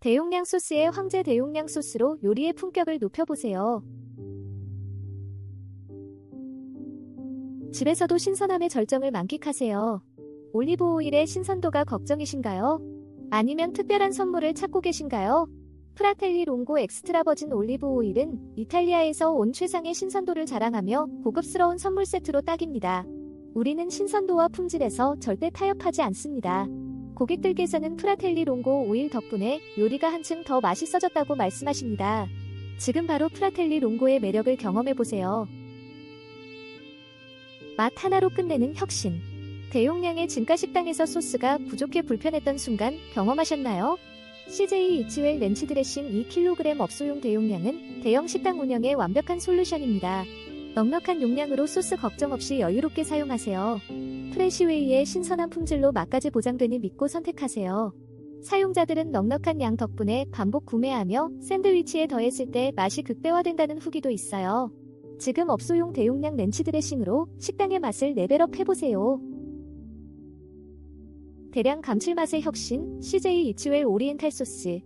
대용량 소스의 황제 대용량 소스로 요리의 품격을 높여보세요. 집에서도 신선함의 절정을 만끽하세요. 올리브 오일의 신선도가 걱정이신가요? 아니면 특별한 선물을 찾고 계신가요? 프라텔리 롱고 엑스트라 버진 올리브 오일은 이탈리아에서 온 최상의 신선도를 자랑하며 고급스러운 선물 세트로 딱입니다. 우리는 신선도와 품질에서 절대 타협하지 않습니다. 고객들께서는 프라텔리 롱고 오일 덕분에 요리가 한층 더 맛있어졌다고 말씀하십니다. 지금 바로 프라텔리 롱고의 매력을 경험해보세요. 맛 하나로 끝내는 혁신. 대용량의 진가 식당에서 소스가 부족해 불편했던 순간 경험하셨나요? CJ 이치웰 렌치 드레싱 2kg 업소용 대용량은 대형 식당 운영에 완벽한 솔루션입니다. 넉넉한 용량으로 소스 걱정 없이 여유롭게 사용하세요. 프레시웨이의 신선한 품질로 맛까지 보장되니 믿고 선택하세요. 사용자들은 넉넉한 양 덕분에 반복 구매하며 샌드위치에 더했을 때 맛이 극대화된다는 후기도 있어요. 지금 업소용 대용량 렌치 드레싱으로 식당의 맛을 레벨업 해보세요. 대량 감칠맛의 혁신, CJ 이치웰 오리엔탈 소스.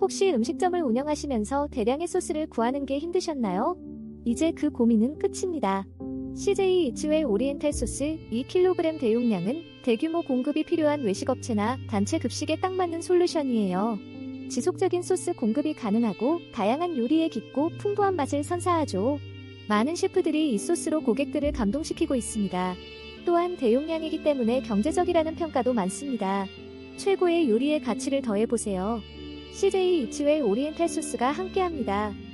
혹시 음식점을 운영하시면서 대량의 소스를 구하는 게 힘드셨나요? 이제 그 고민은 끝입니다. CJ 이치웰 오리엔탈 소스 2kg 대용량은 대규모 공급이 필요한 외식업체나 단체 급식에 딱 맞는 솔루션이에요. 지속적인 소스 공급이 가능하고 다양한 요리에 깊고 풍부한 맛을 선사하죠. 많은 셰프들이 이 소스로 고객들을 감동시키고 있습니다. 또한 대용량이기 때문에 경제적이라는 평가도 많습니다. 최고의 요리의 가치를 더해보세요. CJ 이치웰 오리엔탈 소스가 함께합니다.